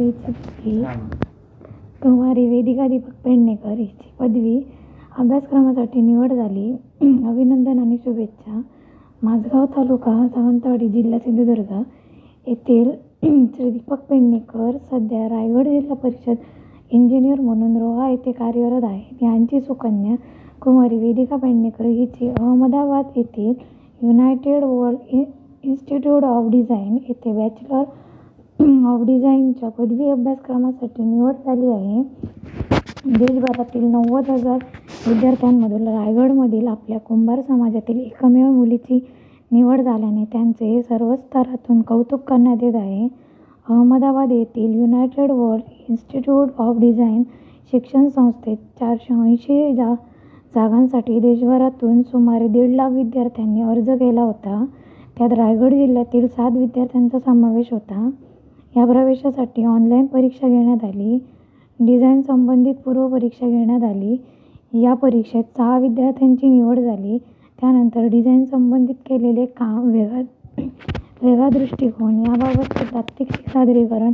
हिची पदवी कुमारी वेदिका दीपक पेडणेकर हिची पदवी अभ्यासक्रमासाठी निवड झाली अभिनंदन आणि शुभेच्छा माझगाव तालुका सावंतवाडी जिल्हा सिंधुदुर्ग येथील श्री दीपक पेडणेकर सध्या रायगड जिल्हा परिषद इंजिनियर म्हणून रोहा येथे कार्यरत आहेत यांची सुकन्या कुमारी वेदिका पेडणेकर हिची अहमदाबाद येथील युनायटेड वर्ल्ड इ इन्स्टिट्यूट ऑफ डिझाईन येथे बॅचलर ऑफ डिझाईनच्या पदवी अभ्यासक्रमासाठी निवड झाली आहे. देशभरातील नव्वद हजार विद्यार्थ्यांमधून रायगडमधील आपल्या कुंभार समाजातील एकमेव मुलीची निवड झाल्याने त्यांचे सर्व स्तरातून कौतुक करण्यात येत आहे. अहमदाबाद येथील United World Institute of Design शिक्षण संस्थेत चारशे ऐंशी जा जागांसाठी देशभरातून सुमारे दीड लाख विद्यार्थ्यांनी अर्ज केला होता. त्यात रायगड जिल्ह्यातील सात विद्यार्थ्यांचा समावेश होता. या प्रवेशासाठी ऑनलाईन परीक्षा घेण्यात आली. डिझाईन संबंधित पूर्वपरीक्षा घेण्यात आली. या परीक्षेत सहा विद्यार्थ्यांची निवड झाली. त्यानंतर डिझाईन संबंधित केलेले काम वेगळा वेगळा दृष्टिकोन याबाबतचे प्रात्यक्षिक सादरीकरण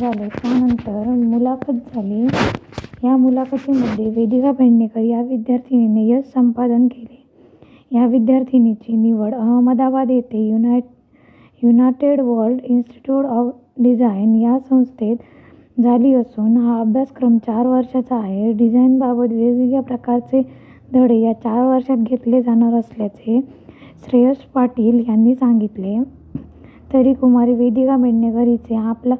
झाले. त्यानंतर मुलाखत झाली. या मुलाखतीमध्ये वेदिका पेडणेकर या विद्यार्थिनीने यश संपादन केले. या विद्यार्थिनीची निवड अहमदाबाद येथे united United World Institute of Design या संस्थेत झाली असून हा अभ्यासक्रम चार वर्षाचा आहे. डिझाईनबाबत वेगवेगळ्या प्रकारचे धडे या चार वर्षात घेतले जाणार असल्याचे श्रेयस पाटील यांनी सांगितले. तरी कुमारी वेदिका बेडणेकर हिचे आपला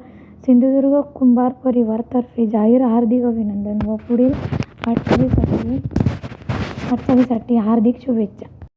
सिंधुदुर्ग कुंभार परिवारतर्फे जाहीर हार्दिक अभिनंदन व पुढील वाटचालीसाठी वाटचालीसाठी हार्दिक शुभेच्छा.